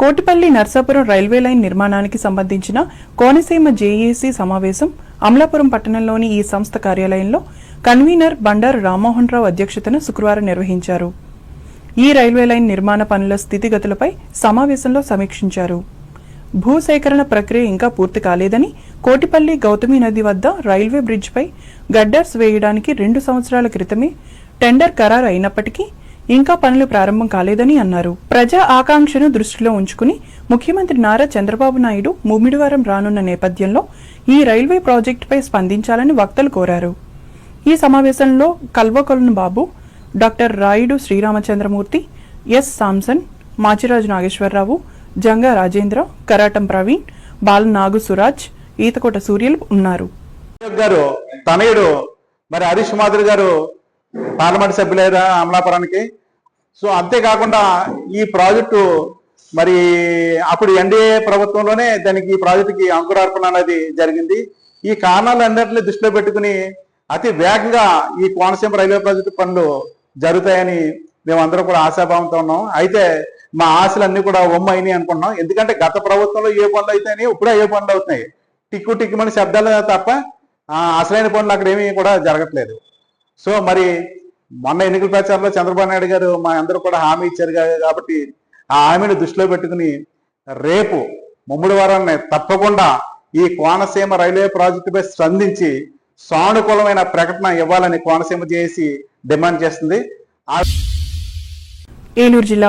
Kotipalli Narsapuram railway line నిర్మాణానికి సంబంధించిన Konaseema JAC సమావేశం అమలాపురం పట్టణంలోని ఈ సంస్థ కార్యాలయంలో కన్వీనర్ బండారు రామ్మోహన్ రావు అధ్యక్షతన శుక్రవారం నిర్వహించారు. ఈ రైల్వే లైన్ నిర్మాణ పనుల స్థితిగతులపై సమావేశంలో సమీక్షించారు. భూసేకరణ ప్రక్రియ ఇంకా పూర్తి కాలేదని కోటిపల్లి గౌతమి నది వద్ద రైల్వే బ్రిడ్జ్పై గడ్డర్స్ వేయడానికి రెండు సంవత్సరాల క్రితమే టెండర్ ఖరారు అయినప్పటికీ ఇంకా పనులు ప్రారంభం కాలేదని అన్నారు. ప్రజా ఆకాంక్షను దృష్టిలో ఉంచుకుని ముఖ్యమంత్రి నారా చంద్రబాబు నాయుడు ముమ్మిడివారం రానున్న నేపథ్యంలో ఈ రైల్వే ప్రాజెక్టుపై స్పందించాలని వక్తలు కోరారు. ఈ సమావేశంలో Kalvakolanu Babu doctor Rayudu Sriramachandramurthy S Samson Machiraju Nageswararao Janga Rajendra Karatam Praveen Bala Nagu Suraj Eethakota Suryulu ఉన్నారు. గారు తనయుడు మరి హరీష్ మాధురి గారు పార్లమెంట్ సభ్యులైన అమలాపురానికి సో అంతేకాకుండా ఈ ప్రాజెక్టు మరి అప్పుడు ఎన్డీఏ ప్రభుత్వంలోనే దానికి ఈ ప్రాజెక్టుకి అంకురార్పణ అనేది జరిగింది. ఈ కారణాలన్నింటినీ దృష్టిలో పెట్టుకుని అతి వేగంగా ఈ కోనసీమ రైల్వే ప్రాజెక్టు పనులు జరుగుతాయని మేమందరం కూడా ఆశాభావంతో ఉన్నాం. అయితే మా ఆశలన్నీ కూడా ఒమ్మైనాయి అనుకుంటున్నాం. ఎందుకంటే గత ప్రభుత్వంలో ఏ పనులు అవుతాయని ఇప్పుడే ఏ పనులు అవుతున్నాయి. టిక్కు టిక్కుమని శబ్దాలు తప్ప ఆ, అసలైన పనులు అక్కడ ఏమీ కూడా జరగట్లేదు. సో మరి మొన్న ఎన్నికల ప్రచారంలో చంద్రబాబు నాయుడు గారు మా అందరూ కూడా హామీ ఇచ్చారు కాబట్టి ఆ హామీని దృష్టిలో పెట్టుకుని రేపు ముమ్మడి వారాన్ని తప్పకుండా ఈ కోనసీమ రైల్వే ప్రాజెక్టుపై స్పందించి సానుకూలమైన ప్రకటన ఇవ్వాలని కోనసీమ చేసి డిమాండ్ చేస్తుంది. ఆ ఏలూరు జిల్లా